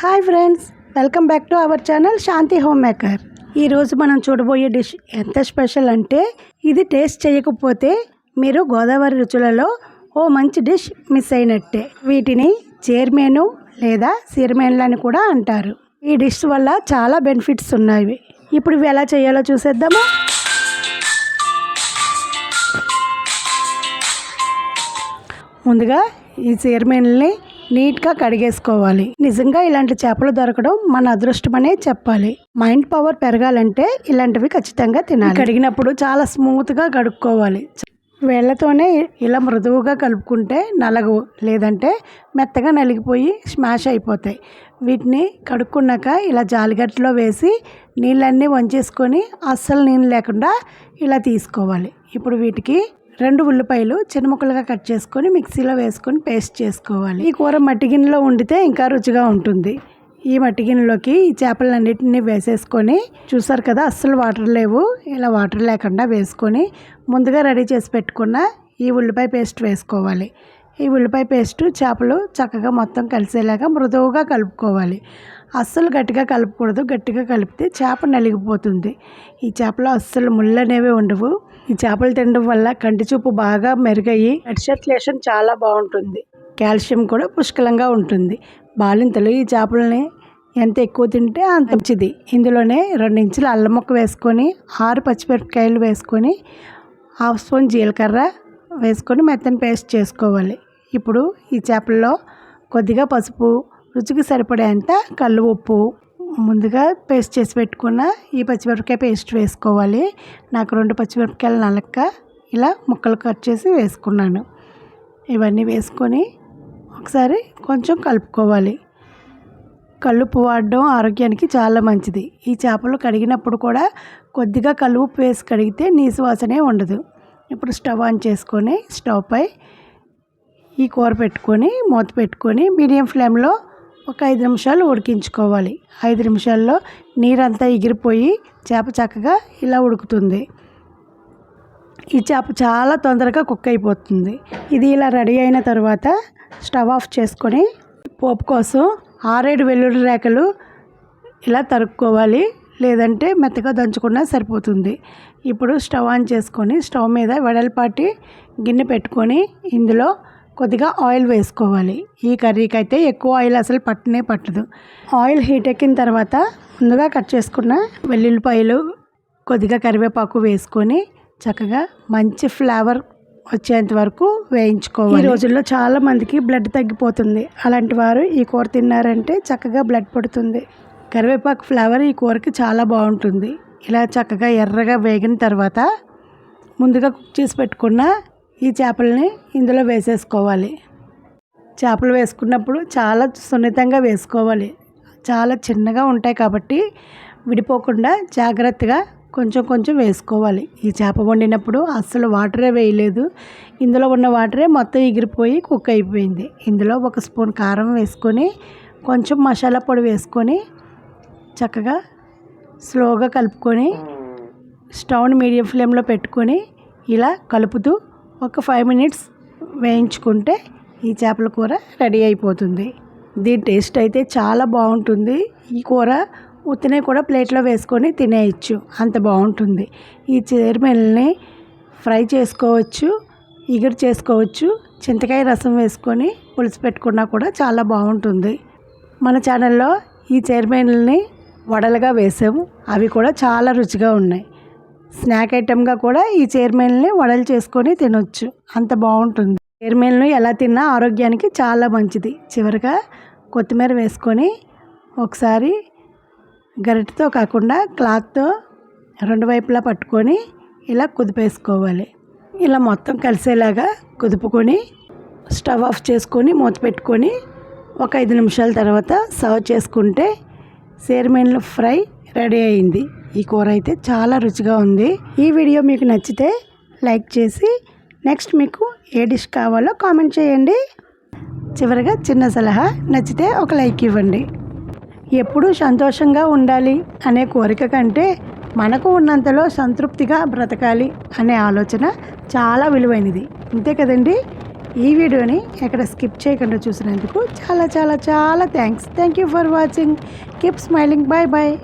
Hi friends welcome back to our channel Shanti home maker ఈరోజు మనం చూడబోయే dish ఎంత స్పెషల్ అంటే ఇది టేస్ట్ చేయకపోతే మీరు గోదావరి రుచులలో ఓ మంచి డిష్ మిస్ అయినట్టే. వీటిని చైర్మన్ లేదా సిరమేన్లు అని కూడా అంటారు. ఈ డిష్ వల్ల చాలా బెనిఫిట్స్ ఉన్నాయి. ఇప్పుడు ఇవి ఎలా చేయాలో చూసేద్దామా? ముందుగా ఈ చీరమీనల్ని నీట్గా కడిగేసుకోవాలి. నిజంగా ఇలాంటి చేపలు దొరకడం మన అదృష్టమనే చెప్పాలి. మైండ్ పవర్ పెరగాలంటే ఇలాంటివి ఖచ్చితంగా తినాలి. కడిగినప్పుడు చాలా స్మూత్గా కడుక్కోవాలి. వేళ్ళతోనే ఇలా మృదువుగా కలుపుకుంటే నలగవు. లేదంటే మెత్తగా నలిగిపోయి స్మాష్ అయిపోతాయి. వీటిని కడుక్కున్నాక ఇలా జాలిగట్లో వేసి నీళ్ళన్నీ వంచేసుకొని అస్సలు నీళ్ళు లేకుండా ఇలా తీసుకోవాలి. ఇప్పుడు వీటికి రెండు ఉల్లిపాయలు చిన్న ముక్కలుగా కట్ చేసుకొని మిక్సీలో వేసుకొని పేస్ట్ చేసుకోవాలి. ఈ కూర మట్టి గిన్నెలో వండితే ఇంకా రుచిగా ఉంటుంది. ఈ మట్టి గిన్నెలోకి ఈ చేపలన్నిటిని వేసేసుకొని చూసారు కదా అస్సలు వాటర్ లేవు. ఇలా వాటర్ లేకుండా వేసుకొని ముందుగా రెడీ చేసి పెట్టుకున్న ఈ ఉల్లిపాయ పేస్ట్ వేసుకోవాలి. ఈ ఉల్లిపాయ పేస్ట్ చేపలు చక్కగా మొత్తం కలిసేలాగా మృదువుగా కలుపుకోవాలి. అస్సలు గట్టిగా కలపకూడదు. గట్టిగా కలిపితే చేప నలిగిపోతుంది. ఈ చేపలో అస్సలు ముళ్ళు అనేవి ఉండవు. ఈ చేపలు తినడం వల్ల కంటి చూపు బాగా మెరుగయ్యి బ్లడ్ సర్క్యులేషన్ చాలా బాగుంటుంది. కాల్షియం కూడా పుష్కలంగా ఉంటుంది. బాలింతలు ఈ చేపలని ఎంత ఎక్కువ తింటే అంత మంచిది. ఇందులోనే రెండు ఇంచుల అల్లం ముక్క వేసుకొని ఆరు పచ్చిమిరపకాయలు వేసుకొని హాఫ్ స్పూన్ జీలకర్ర వేసుకొని మెత్తని పేస్ట్ చేసుకోవాలి. ఇప్పుడు ఈ చేపల్లో కొద్దిగా పసుపు రుచికి సరిపడేంత కళ్ళు ఉప్పు ముందుగా పేస్ట్ చేసి పెట్టుకున్న ఈ పచ్చిమిరపకాయ పేస్ట్ వేసుకోవాలి. నాకు రెండు పచ్చిమిరపకాయలు నలక్క ఇలా ముక్కలు కట్ చేసి వేసుకున్నాను. ఇవన్నీ వేసుకొని ఒకసారి కొంచెం కలుపుకోవాలి. కల్లుప్పు వాడడం ఆరోగ్యానికి చాలా మంచిది. ఈ చేపలు కడిగినప్పుడు కూడా కొద్దిగా కలుపు వేసి కడిగితే నీసు వాసనే ఉండదు. ఇప్పుడు స్టవ్ ఆన్ చేసుకొని స్టవ్ పై ఈ కూర పెట్టుకొని మూత పెట్టుకొని మీడియం ఫ్లేమ్లో ఒక ఐదు నిమిషాలు ఉడికించుకోవాలి. ఐదు నిమిషాల్లో నీరంతా ఎగిరిపోయి చేప చక్కగా ఇలా ఉడుకుతుంది. ఈ చేప చాలా తొందరగా కుక్ అయిపోతుంది. ఇది ఇలా రెడీ అయిన తర్వాత స్టవ్ ఆఫ్ చేసుకొని పోపు కోసం ఆరేడు వెల్లుల్లి రేఖలు ఇలా తరుక్కోవాలి. లేదంటే మెత్తగా దంచుకున్నా సరిపోతుంది. ఇప్పుడు స్టవ్ ఆన్ చేసుకొని స్టవ్ మీద వెడల్పాటి గిన్నె పెట్టుకొని ఇందులో కొద్దిగా ఆయిల్ వేసుకోవాలి. ఈ కర్రీకి అయితే ఎక్కువ ఆయిల్ అసలు పట్టనే పట్టదు. ఆయిల్ హీట్ ఎక్కిన తర్వాత ముందుగా కట్ చేసుకున్న వెల్లుల్లిపాయలు కొద్దిగా కరివేపాకు వేసుకొని చక్కగా మంచి ఫ్లేవర్ వచ్చేంత వరకు వేయించుకోవాలి. ఈ రోజుల్లో చాలా మందికి బ్లడ్ తగ్గిపోతుంది. అలాంటి వారు ఈ కూర తిన్నారంటే చక్కగా బ్లడ్ పడుతుంది. కరివేపాకు ఫ్లేవర్ ఈ కూరకి చాలా బాగుంటుంది. ఇలా చక్కగా ఎర్రగా వేగిన తర్వాత ముందుగా కుక్ చేసి పెట్టుకున్న ఈ చేపలని ఇందులో వేసేసుకోవాలి. చేపలు వేసుకున్నప్పుడు చాలా సున్నితంగా వేసుకోవాలి. చాలా చిన్నగా ఉంటాయి కాబట్టి విడిపోకుండా జాగ్రత్తగా కొంచెం కొంచెం వేసుకోవాలి. ఈ చేప వండినప్పుడు అస్సలు వాటరే వేయలేదు. ఇందులో ఉన్న వాటరే మొత్తం ఎగిరిపోయి కుక్ అయిపోయింది. ఇందులో ఒక స్పూన్ కారం వేసుకొని కొంచెం మసాలా పొడి వేసుకొని చక్కగా స్లోగా కలుపుకొని స్టవ్ని మీడియం ఫ్లేమ్లో పెట్టుకొని ఇలా కలుపుతూ ఒక ఫైవ్ మినిట్స్ వేయించుకుంటే ఈ చేపల కూర రెడీ అయిపోతుంది. దీని టేస్ట్ అయితే చాలా బాగుంటుంది. ఈ కూర ఉత్తినే కూడా ప్లేట్లో వేసుకొని తినేయచ్చు. అంత బాగుంటుంది. ఈ చీరమెల్ని ఫ్రై చేసుకోవచ్చు ఇగురు చేసుకోవచ్చు చింతకాయ రసం వేసుకొని పులుసు పెట్టుకున్నా కూడా చాలా బాగుంటుంది. మన ఛానల్లో ఈ చీరమెల్ని వడలుగా వేసాము. అవి కూడా చాలా రుచిగా ఉన్నాయి. స్నాక్ ఐటెంగా కూడా ఈ చైర్మన్ని వడలు చేసుకొని తినొచ్చు. అంత బాగుంటుంది. చైర్మన్లు ఎలా తిన్నా ఆరోగ్యానికి చాలా మంచిది. చివరిగా కొత్తిమీర వేసుకొని ఒకసారి గరిటెతో కాకుండా క్లాత్తో రెండు వైపులా పట్టుకొని ఇలా కుదిపేసుకోవాలి. ఇలా మొత్తం కలిసేలాగా కుదుపుకొని స్టవ్ ఆఫ్ చేసుకొని మూత పెట్టుకొని ఒక ఐదు నిమిషాల తర్వాత సర్వ్ చేసుకుంటే సేర్మీన్ల ఫ్రై రెడీ అయింది. ఈ కూర అయితే చాలా రుచిగా ఉంది. ఈ వీడియో మీకు నచ్చితే లైక్ చేసి నెక్స్ట్ మీకు ఏ డిష్ కావాలో కామెంట్ చేయండి. చివరిగా చిన్న సలహా నచ్చితే ఒక లైక్ ఇవ్వండి. ఎప్పుడూ సంతోషంగా ఉండాలి అనే కోరిక కంటే మనకు ఉన్నంతలో సంతృప్తిగా బ్రతకాలి అనే ఆలోచన చాలా విలువైనది. అంతే కదండి? ఈ వీడియోని ఎక్కడ స్కిప్ చేయకుండా చూసినందుకు చాలా చాలా చాలా thanks. Thank you for watching. Keep smiling. Bye bye